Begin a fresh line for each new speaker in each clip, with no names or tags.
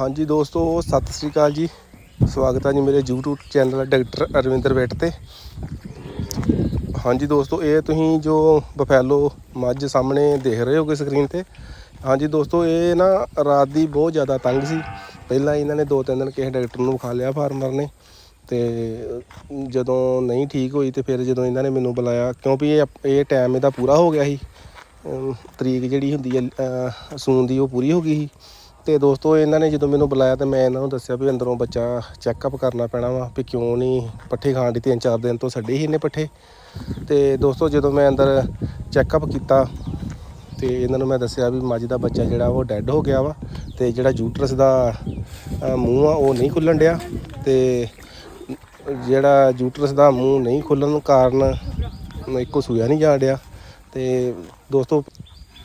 ਹਾਂਜੀ ਦੋਸਤੋ, ਸਤਿ ਸ੍ਰੀ ਅਕਾਲ ਜੀ। ਸਵਾਗਤ ਹੈ ਜੀ ਮੇਰੇ YouTube channel doctor Arvinder vet ਤੇ। ਹਾਂਜੀ ਦੋਸਤੋ, ਇਹ ਤੁਸੀਂ ਜੋ ਬਫੈਲੋ ਮੱਝ ਸਾਹਮਣੇ ਦੇਖ ਰਹੇ ਹੋਗੇ ਸਕਰੀਨ ਤੇ। ਹਾਂਜੀ ਦੋਸਤੋ, ਇਹ ਨਾ ਰਾਤ ਦੀ ਬਹੁਤ ਜ਼ਿਆਦਾ ਤੰਗ ਸੀ। ਪਹਿਲਾਂ ਇਹਨਾਂ ਨੇ ਦੋ ਤਿੰਨ ਦਿਨ ਕਿਸੇ ਡਾਕਟਰ ਨੂੰ ਵਿਖਾ ਲਿਆ ਫਾਰਮਰ ਨੇ। ਤੇ ਜਦੋਂ ਨਹੀਂ ਠੀਕ ਹੋਈ ਤੇ ਫਿਰ ਜਦੋਂ ਇਹਨਾਂ ਨੇ ਮੈਨੂੰ ਬੁਲਾਇਆ, ਕਿਉਂਕਿ ਇਹ ਇਹ ਟਾਈਮ ਇਹਦਾ ਪੂਰਾ ਹੋ ਗਿਆ ਸੀ। ਤਰੀਕ ਜਿਹੜੀ ਹੁੰਦੀ ਹੈ, ਅਹ ਸੂਣ ਦੀ ਉਹ ਪੂਰੀ ਹੋ ਗਈ ਸੀ। ਤੇ ਦੋਸਤੋ, ਇਹਨਾਂ ਨੇ ਜਦੋਂ ਮੈਨੂੰ ਬੁਲਾਇਆ ਤੇ ਮੈਂ ਇਹਨਾਂ ਨੂੰ ਦੱਸਿਆ ਵੀ ਅੰਦਰੋਂ ਬੱਚਾ ਚੈੱਕਅਪ ਕਰਨਾ ਪੈਣਾ ਵਾ ਵੀ ਕਿਉਂ ਨਹੀਂ ਪੱਠੇ ਖਾਣ ਦੀ ਤਿੰਨ ਚਾਰ ਦਿਨ ਤੋਂ ਛੱਡੇ ਹੀ ਇਹਨੇ ਪੱਠੇ। ਤੇ ਦੋਸਤੋ, ਜਦੋਂ ਮੈਂ ਅੰਦਰ ਚੈੱਕਅਪ ਕੀਤਾ ਤੇ ਇਹਨਾਂ ਨੂੰ ਮੈਂ ਦੱਸਿਆ ਵੀ ਮੱਝ ਦਾ ਬੱਚਾ ਜਿਹੜਾ ਉਹ ਡੈੱਡ ਹੋ ਗਿਆ ਵਾ ਤੇ ਜਿਹੜਾ ਜੂਟਰਸ ਦਾ ਮੂੰਹ ਆ ਉਹ ਨਹੀਂ ਖੁੱਲਣ ਡਿਆ ਤੇ ਜਿਹੜਾ ਜੂਟਰਸ ਦਾ ਮੂੰਹ ਨਹੀਂ ਖੁੱਲਣ ਕਾਰਨ ਇੱਕੋ ਸੂਇਆ ਨਹੀਂ ਜਾਣ ਡਿਆ। ਤੇ ਦੋਸਤੋ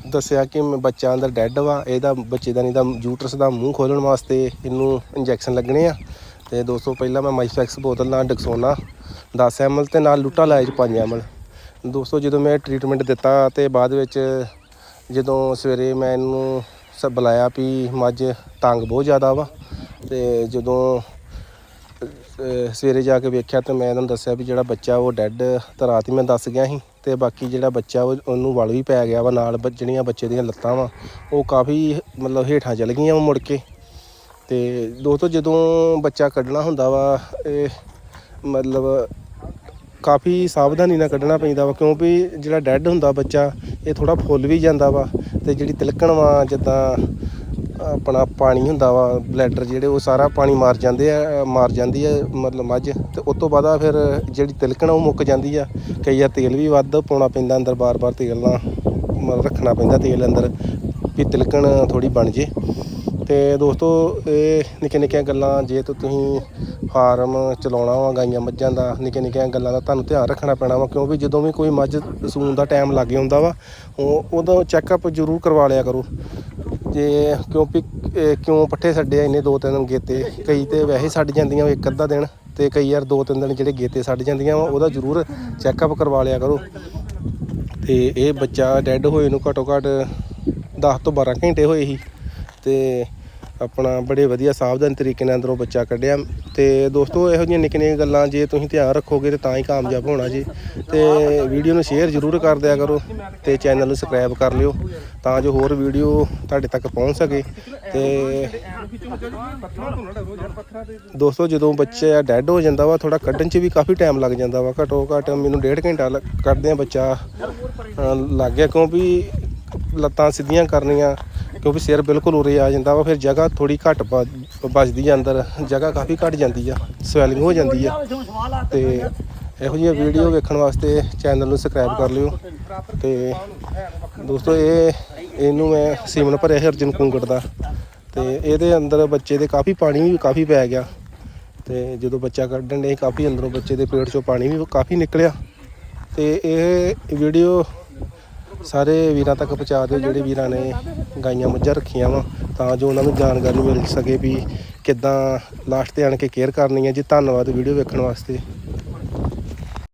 ਦੱਸਿਆ ਕਿ ਮ- ਬੱਚਾ ਅੰਦਰ ਡੈੱਡ ਵਾ, ਇਹਦਾ ਬੱਚੇ ਦਾ ਨਹੀਂ ਦਾ ਯੂਟਰਸ ਦਾ ਮੂੰਹ ਖੋਲਣ ਵਾਸਤੇ ਇਹਨੂੰ ਇੰਜੈਕਸ਼ਨ ਲੱਗਣੇ ਆ। ਤੇ ਦੋਸਤੋ, ਪਹਿਲਾਂ ਮੈਂ ਮਾਈਫੈਕਸ ਬੋਤਲ ਨਾਲ ਡਕਸੋਨਾ 10 ml ਤੇ ਨਾਲ ਲੁੱਟਾ ਲਾਇਜ 5 ml ਦੋਸਤੋ, ਜਦੋਂ ਮੈਂ ਟ੍ਰੀਟਮੈਂਟ ਦਿੱਤਾ ਤੇ ਬਾਅਦ ਵਿੱਚ ਜਦੋਂ ਸਵੇਰੇ ਮੈਂ ਇਹਨੂੰ ਸ ਬੁਲਾਇਆ ਵੀ ਮੱਝ ਤੰਗ ਬਹੁਤ ਜ਼ਿਆਦਾ ਵਾ, ਤੇ ਜਦੋਂ ਸਵੇਰੇ ਜਾ ਕੇ ਵੇਖਿਆ ਤੇ ਮੈਂ ਇਹਨਾਂ ਨੂੰ ਦੱਸਿਆ ਵੀ ਜਿਹੜਾ ਬੱਚਾ ਉਹ ਡੈੱਡ ਤਾਂ ਰਾਤ ਹੀ ਮੈਂ ਦੱਸ ਗਿਆ ਸੀ ਤੇ ਬਾਕੀ ਜਿਹੜਾ ਬੱਚਾ ਉਹ ਉਹਨੂੰ ਵਲ ਵੀ ਪੈ ਗਿਆ ਵਾ ਨਾਲ ਬ- ਜਿਹੜੀਆਂ ਬੱਚੇ ਦੀਆਂ ਲੱਤਾਂ ਵਾ, ਉਹ ਕਾਫੀ ਮਤਲਬ ਹੇਠਾਂ ਚਲ ਗਈਆਂ ਵਾ ਮੁੜ ਕੇ। ਤੇ ਦੋਸਤੋ ਜਦੋਂ ਬੱਚਾ ਕੱਢਣਾ ਹੁੰਦਾ ਵਾ, ਇਹ ਮਤਲਬ ਕਾਫੀ ਸਾਵਧਾਨੀ ਨਾਲ ਕੱਢਣਾ ਪੈਂਦਾ ਵਾ, ਕਿਉਂਕਿ ਜਿਹੜਾ ਡੈੱਡ ਹੁੰਦਾ ਬੱਚਾ, ਇਹ ਥੋੜਾ ਫੁੱਲ ਵੀ ਜਾਂਦਾ ਵਾ ਤੇ ਜਿਹੜੀ ਤਿਲਕਣ ਵਾ, ਜਿੱਦਾਂ ਆਪਣਾ ਪਾਣੀ ਹੁੰਦਾ ਵਾ ਬਲੈਡਰ ਜਿਹੜੇ ਉਹ ਸਾਰਾ ਪਾਣੀ ਮਾਰ ਜਾਂਦੇ ਆ ਮਾਰ ਜਾਂਦੀ ਹੈ ਮਤਲਬ ਮੱਝ। ਤੇ ਉਸ ਤੋਂ ਬਾਅਦ ਆ ਫਿਰ ਜਿਹੜੀ ਤਿਲਕਣ ਆ ਉਹ ਮੁੱਕ ਜਾਂਦੀ ਆ। ਕਈ ਵਾਰ ਤੇਲ ਵੀ ਵੱਧ ਪਾਉਣਾ ਪੈਂਦਾ ਅੰਦਰ, ਬਾਰ-ਬਾਰ ਤੇਲ ਨਾਲ ਮਤਲਬ ਰੱਖਣਾ ਪੈਂਦਾ ਤੇਲ ਅੰਦਰ ਵੀ ਤਿਲਕਣ ਥੋੜੀ ਬਣ ਜੇ। ਤੇ ਦੋਸਤੋ, ਇਹ ਨਿੱਕੀਆਂ ਨਿੱਕੀਆਂ ਗੱਲਾਂ ਜੇ ਤਾਂ ਤੁਸੀਂ ਫਾਰਮ ਚਲਾਉਣਾ ਵਾ ਗਾਈਆਂ ਮੱਝਾਂ ਦਾ ਨਿੱਕੀਆਂ ਨਿੱਕੀਆਂ ਗੱਲਾਂ ਦਾ ਤੁਹਾਨੂੰ ਧਿਆਨ ਰੱਖਣਾ ਪੈਣਾ ਵਾ, ਕਿਉਂਕਿ ਜਦੋਂ ਵੀ ਕੋਈ ਮੱਝ ਸੂਣ ਦਾ ਟਾਈਮ ਲੱਗ ਜਾਂਦਾ ਵਾ, ਉਹ ਉਦੋਂ ਚੈੱਕਅਪ ਜ਼ਰੂਰ ਕਰਵਾ ਲਿਆ ਕਰੋ। ਜੇ ਕਿਉਂਕਿ ਇਹ ਕਿਉਂ ਪੱਠੇ ਛੱਡੇ ਆ ਇੰਨੇ ਦੋ ਤਿੰਨ ਦਿਨ ਗੇਤੇ? ਕਈ ਤੇ ਵੈਸੇ ਛੱਡ ਜਾਂਦੀਆਂ ਵਾ ਇੱਕ ਅੱਧਾ ਦਿਨ ਤੇ ਕਈ ਯਾਰ ਦੋ ਤਿੰਨ ਦਿਨ ਜਿਹੜੇ ਗੇਤੇ ਛੱਡ ਜਾਂਦੀਆਂ ਵਾ, ਉਹਦਾ ਜ਼ਰੂਰ ਚੈੱਕਅਪ ਕਰਵਾ ਲਿਆ ਕਰੋ। ਤੇ ਇਹ ਬੱਚਾ ਡੈੱਡ ਹੋਏ ਨੂੰ ਘੱਟੋ ਘੱਟ 10 ਤੋਂ 12 ਘੰਟੇ ਹੋਏ ਸੀ। ਤੇ ਆਪਣਾ ਬੜੇ ਵਧੀਆ ਸਾਵਧਾਨ ਤਰੀਕੇ ਨਾਲ ਅੰਦਰੋਂ ਬੱਚਾ ਕੱਢਿਆ। ਤੇ ਦੋਸਤੋ, ਇਹੋ ਜਿਹੀਆਂ ਨਿੱਕੀਆਂ ਨਿੱਕੀਆਂ ਗੱਲਾਂ ਜੇ ਤੁਸੀਂ ਧਿਆਨ ਰੱਖੋਗੇ ਤੇ ਤਾਂ ਹੀ ਕਾਮਯਾਬ ਹੋਣਾ ਜੀ। ਤੇ ਵੀਡੀਓ ਨੂੰ ਸ਼ੇਅਰ ਜ਼ਰੂਰ ਕਰ ਦਿਆ ਕਰੋ ਤੇ ਚੈਨਲ ਨੂੰ ਸਬਸਕ੍ਰਾਈਬ ਕਰ ਲਿਓ ਤਾਂ ਜੋ ਹੋਰ ਵੀਡੀਓ ਤੁਹਾਡੇ ਤੱਕ ਪਹੁੰਚ ਸਕੇ। ਤੇ ਦੋਸਤੋ, ਜਦੋਂ ਬੱਚਾ ਡੈੱਡ ਹੋ ਜਾਂਦਾ ਵਾ ਥੋੜਾ ਕੱਢਣ 'ਚ ਵੀ ਕਾਫੀ ਟਾਈਮ ਲੱਗ ਜਾਂਦਾ ਵਾ। ਘਟੋ ਘੱਟ ਮੈਨੂੰ ਡੇਢ ਘੰਟਾ ਲ- ਕੱਢਦਿਆਂ ਬੱਚਾ ਲੱਗ ਗਿਆ। ਕਿਉਂਕਿ ਲੱਤਾਂ ਸਿੱਧੀਆਂ ਕਰਨੀਆਂ ਕਿਉਂਕਿ ਸਿਰ ਬਿਲਕੁਲ ਉਰੇ ਆ ਜਾਂਦਾ ਵਾ, ਫਿਰ ਜਗ੍ਹਾ ਥੋੜੀ ਘੱਟ ਬ- ਬਚਦੀ ਆ ਅੰਦਰ, ਜਗ੍ਹਾ ਕਾਫੀ ਘੱਟ ਜਾਂਦੀ ਆ, ਸਵੈਲਿੰਗ ਹੋ ਜਾਂਦੀ ਆ। ਤੇ ਇਹੋ ਜਿਹੀਆਂ ਵੀਡੀਓ ਵੇਖਣ ਵਾਸਤੇ ਚੈਨਲ ਨੂੰ ਸਬਸਕ੍ਰਾਈਬ ਕਰ ਲਿਓ। ਤੇ ਦੋਸਤੋ, ਇਹ, ਇਹਨੂੰ ਮੈਂ ਸੀਮਨ ਭਰਿਆ ਸੀ ਅਰਜਨ ਕੁੰਗੜ ਦਾ। ਤੇ ਇਹਦੇ ਅੰਦਰ ਬੱਚੇ ਦੇ ਕਾਫੀ ਪਾਣੀ ਵੀ ਕਾਫੀ ਪੈ ਗਿਆ। ਤੇ ਜਦੋਂ ਬੱਚਾ ਕੱਢਣ ਦੇ ਕਾਫੀ ਅੰਦਰੋਂ ਬੱਚੇ ਦੇ ਪੇਟ ਚੋਂ ਪਾਣੀ ਵੀ ਕਾਫੀ ਨਿਕਲਿਆ। ਤੇ ਇਹ ਵੀਡੀਓ ਸਾਰੇ ਵੀਰਾਂ ਤੱਕ ਪਹੁੰਚਾ ਦਿਓ, ਜਿਹੜੇ ਵੀਰਾਂ ਨੇ ਗਾਈਆਂ ਮੱਝਾਂ ਰੱਖੀਆਂ ਵਾ, ਤਾਂ ਜੋ ਉਹਨਾਂ ਨੂੰ ਜਾਣਕਾਰੀ ਮਿਲ ਸਕੇ ਵੀ ਕਿੱਦਾਂ ਲਾਸਟ ਤੇ ਆਣ ਕੇ ਕੇਅਰ ਕਰਨੀ ਹੈ ਜੀ। ਧੰਨਵਾਦ ਵੀਡੀਓ ਵੇਖਣ ਵਾਸਤੇ।